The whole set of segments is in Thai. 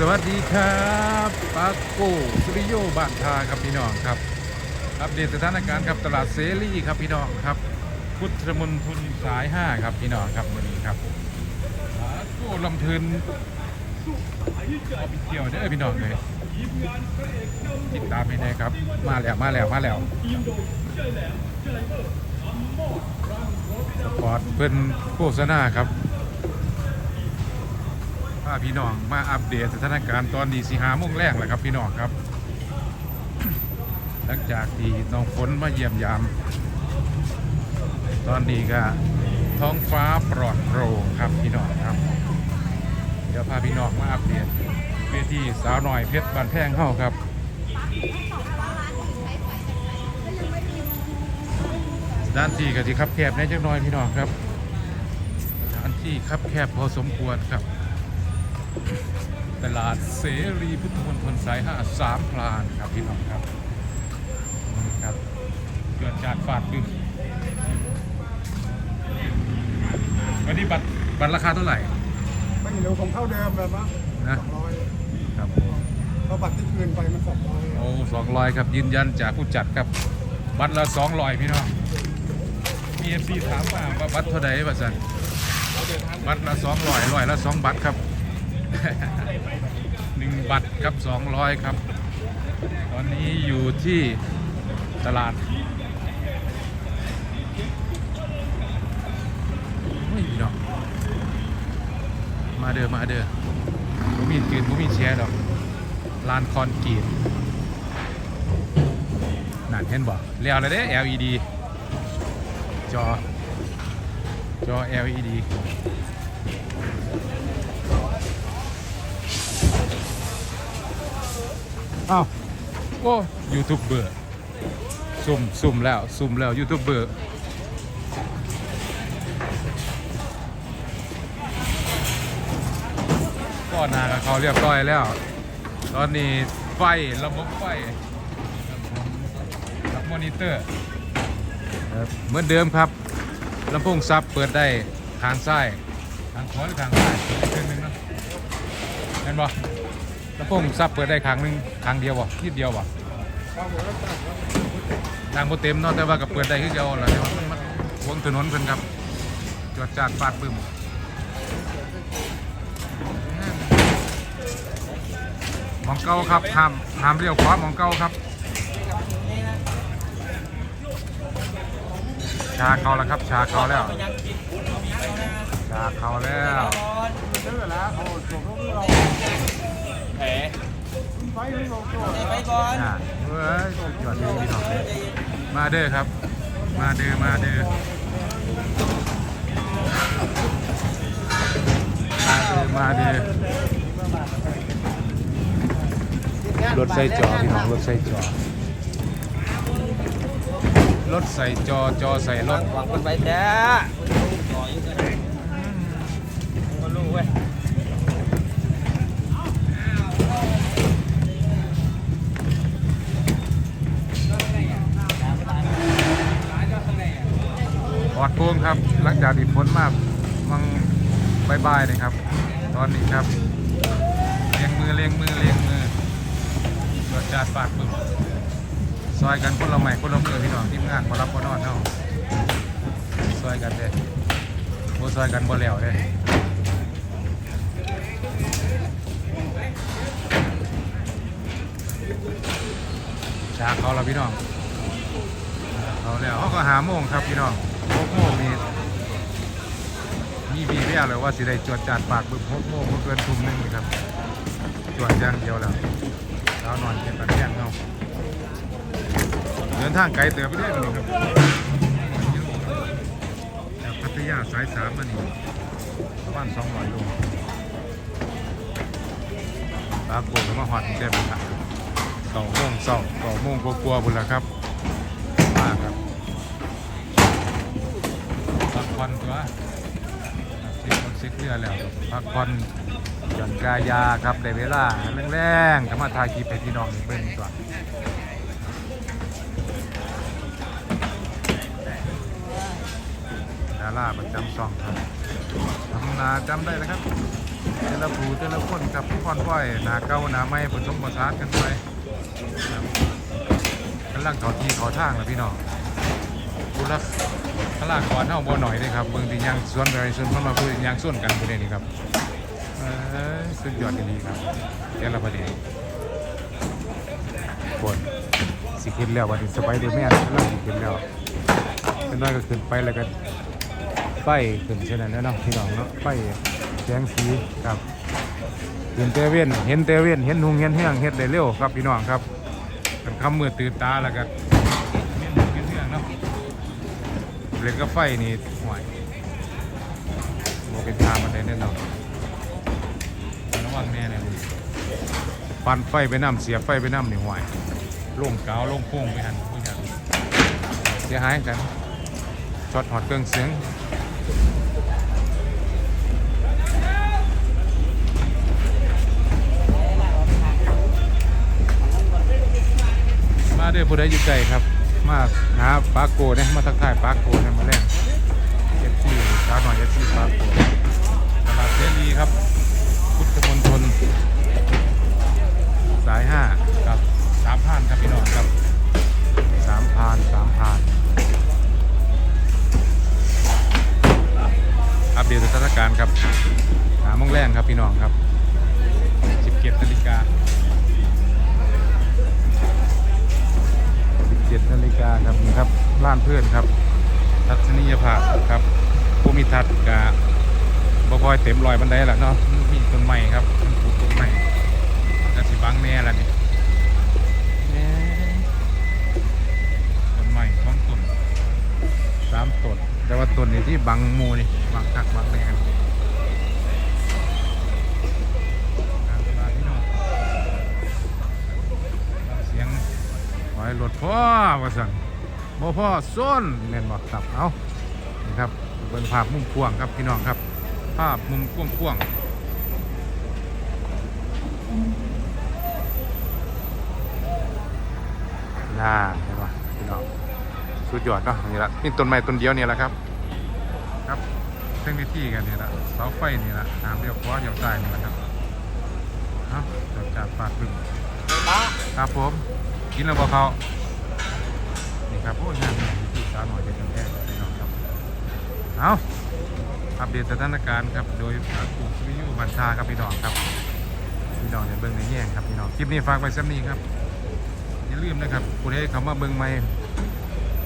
สวัสดีครับปาโกสุริโยบ้านทาครับพี่น้องครับ อัปเดตสถานการณ์ครับตลาดเสรีครับพี่น้องครับ พุทธมณฑลสาย 5 ครับพี่น้องครับวันนี้ครับปาโกลำเพลินเอาไปเที่ยวเด้อพี่น้องเลยติดตามให้ได้ครับ มาแล้วมาแล้วมาแล้วปอร์ตเป็นโฆษณาครับ พาพี่น้องมาอัปเดตสถานการณ์ตอนดีสีหาโมงแรกแหละครับพี่น้องครับ หลังจากที่น้องฝนมาเยี่ยมยาม ตอนนี้ก็ท้องฟ้าปลอดโปร่งครับพี่น้องครับ เดี๋ยวพาพี่น้องมาอัปเดตเวทีสาวหน่อยเพชรบานแพงเข้าครับด้านที่ก็ที่คับแคบแน่จักน่อยพี่น้องครับด้านที่คับแคบพอสมควรครับ ตลาดเสรีพุทธมณฑลสายห้าสามพลานครับพี่น้องครับนี่ครับ เกิดจากฟาดบึ้งวันนี้บัตรบัตรราคาเท่าไหร่ ไม่รู้ผมเท่าเดิมเลยมั้งนะสองร้อยครับเพราะบัตรที่คืนไปมันสองร้อยโอ้สองร้อยครับยืนยันจากผู้จัดครับ บัตรละสองร้อยพี่น้องมีเอฟซีถามมาว่าบัตรเท่าไหร่บัตรสันบัตรละสองร้อยร้อยละสองบัตรครับ หนึ่งบัตรครับสองร้อยครับ ตอนนี้อยู่ที่ตลาดเฮ้ยพี่น้องมาเด้อมาเด้อผมมีจืนผมมีแชร์ดอกลานคอนกรีตนั่นเห็นบ่แล้วเลยเด้ LED จอ จอ LED อ้าวโอ้ยูทูบเบอร์ซุ่มซุ่มแล้วซุ่มแล้วยูทูบเบอร์ก็นากับเขาเรียบร้อยแล้ว ตอนนี้ไฟระบบไฟกับมอนิเตอร์เหมือนเดิมครับลำโพงซับเปิดได้ทางซ้ายทางขวาหรือทางซ้ายเครื่องหนึงนะเห็นบ่ ลำโพงซับเปิดได้ครั้งหนึ่งครั้งเดียวบ่นิดเดียวบ่ครับผมแล้วแต่ครับทางโบเต็มเนาะแต่ว่ากับเปิดได้คือเดียวแหละแต่ว่ามันวงถนนเพิ่นครับจวดจาดฟาดปึ้มมองเก้าครับห้ามห้ามเลี้ยวขวามองเก้าครับชาเขาแล้วครับ ชาเขาแล้ว ชาเขาแล้ว แล้วโอ้จบแล้วเราแผลไฟไม่ลงตัวไปก่อนอ่าเฮ้ยจอดดีพี่น้องมาเด้อครับ มาเด้อมาเด้อมาเด้อมาเด้อรถใส่จอพี่น้องรถใส่จอรถใส่จอจอใส่รถหวังคนไปแท้ต่ออยู่กันก็รู้เว้ย อดโปร่งครับ หลังจากที่พ้นมากมังบายบายเลยครับ ตอนนี้ครับเลี้ยงมือเลี้ยงมือเลี้ยงมือตรวจจัดปากบึ้มซอยกันคนละใหม่คนละมือพี่น้องทีมงานพอรับพอนอนเท่าซอยกันเด้โบซอยกันบ่แล้วเด้ชาเขาแล้วพี่น้องเอาแล้วเขาก็หาโมงครับพี่น้อง กโมงนี่มีวีเรียเลยว่าสิได้จวดจาดปากบึ้มหกโมงบ่เกินทุ่มหนึงนี่ครับจวดอย่างเดียวแล้วเช้านอนเป็นปันแย่งเขาเดินทางไกลเติบไปเรื่อยนี่ครับจากพัทยาสายสามมานี่ประมาณสองร้อยโลปรากฏว่ามาหอดกรุงเทพฯครับเก้าโมงเช้าเก้าโมงกลัวาๆพุ่นละครับ ผ่อนตัวเช็ครถเช็คเรือแล้วพักผ่อนหย่อนกายาครับได้เวลาแรงๆก็มาถ่ายคลิปให้พี่น้องเบิ่งตัวดาราประจำช่องครับทำนาจำได้นะครับแต่ละผู้แต่ละคนครับค่อนไหวหนาเก่าหนาไม่ผสมผสานกันไปครับกำลังขาที่เขาทางแล้วพี่น้อง ดูแลขลากรเท่าบ่หน่อยเลยครับเบิ่งที่ยางส่วนไปส่วนเข้ามาพูดยางส่วนกันประเด็นนี้ครับเอ้ยสุดยอดดีครับแต่ละประเด็นปวดสิขึ้นแล้ววันนี้สไปเดอร์แมนกำลังสิขึ้นแล้วเป็นน้อยก็ขึ้นไปแล้วก็ไฟขึ้นเช่นนั้นแหล้วเนาะพี่น้องเนาะไฟแสงสีครับเห็นเตเว่นเห็นเตเว่นเห็นหุงเห็นเฮียงเฮ็ดได้เร็วครับพี่น้องครับคำมือตื่นตาแล้วก็ เล็กก็ไฟนี่ห่วยโมเป็นทางมันได้แน่นอนระวังแม่เนี่ยปันไฟไปน้ำเสียไฟไปน้ำนี่ห่วยลงกาวลงโค้งไปหันพวกอย่างเสียหายกันช็อตหอดเครื่องเสียงมาด้อผู้ใดอยู่ไกลครับ มาหาปาโกเนี่ยมาทักทายปาโกเนี่ยมาแล่นเอฟซีชาวหน่อยเอฟซีปาโกตลาดเสรีครับ พุทธมณฑลสายห้าครับสามพานครับพี่น้องครับสามพานสามพานอัปเดตสถานการณ์ครับหาโมงแรงครับพี่น้องครับ 17นาฬิกา นาฬิกาครับนี่ครับล้านเพื่อนครับ ทัศนียภาพครับภูมิทัศน์กะบ่ค่อยเต็มรอยบันไดและเนาะมีต้นไม้ครับมันปลูกต้นไม้กะสิบังแน่ละนี่แหน่ต้นไม้สองต้นสามต้นแต่ว่าต้นนี้ที่บังมูนี่บังคักบังแน่ ไว้รถพ่อว่าสั่งบ่พ่อส้นแม่นบอกครับเอานี่ครับเป็นภาพมุมกว้างครับพี่น้องครับ ภาพมุมกว้างกว้างน่าเห็นปะพี่น้องสุดยอดเนาะนี่ละนี่ต้นไม้ต้นเดียวนี่แหละครับ ครับเส้นที่กันนี่ละเสาไฟนี่ละน้ำเดียวขวาเดียวซ้ายนี่แหละครับเอาเดี๋ยวจัดปากบึงครับผม กินแล้วบอกเขานี่ครับโอ้ยงานเนี่ยที่สาวหน่อยเป็นแท้พี่น้องครับเอาอัปเดตสถานการณ์ครับโดยสากลุ่มวิทยุบัญชาครับพี่น้องครับพี่น้องเนี่ยเบิ้งในแย่งครับพี่น้องคลิปนี้ฝากไว้ซ้ำนี้ครับอย่าลืมนะครับผู้ใดเข้ามาเบิ้งใหม่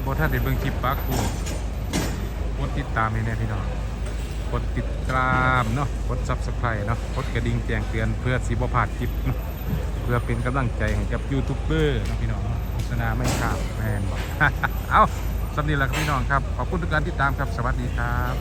บ่ถ้าได้เบิ้งคลิปปากกูกดติดตามให้แน่พี่น้องกดติดตามเนาะกด subscribe เนาะกดกระดิ่งแจ้งเตือนเพื่อสิบ่พลาดคลิปเนาะ เพื่อเป็นกำลังใจให้กับยูทูบเบอร์นะพี่น้องโฆษณาไม่ขาดแมนบอกเอาสำนีแหละครับพี่น้องครับ ขอบคุณทุกการติดตามครับ สวัสดีครับ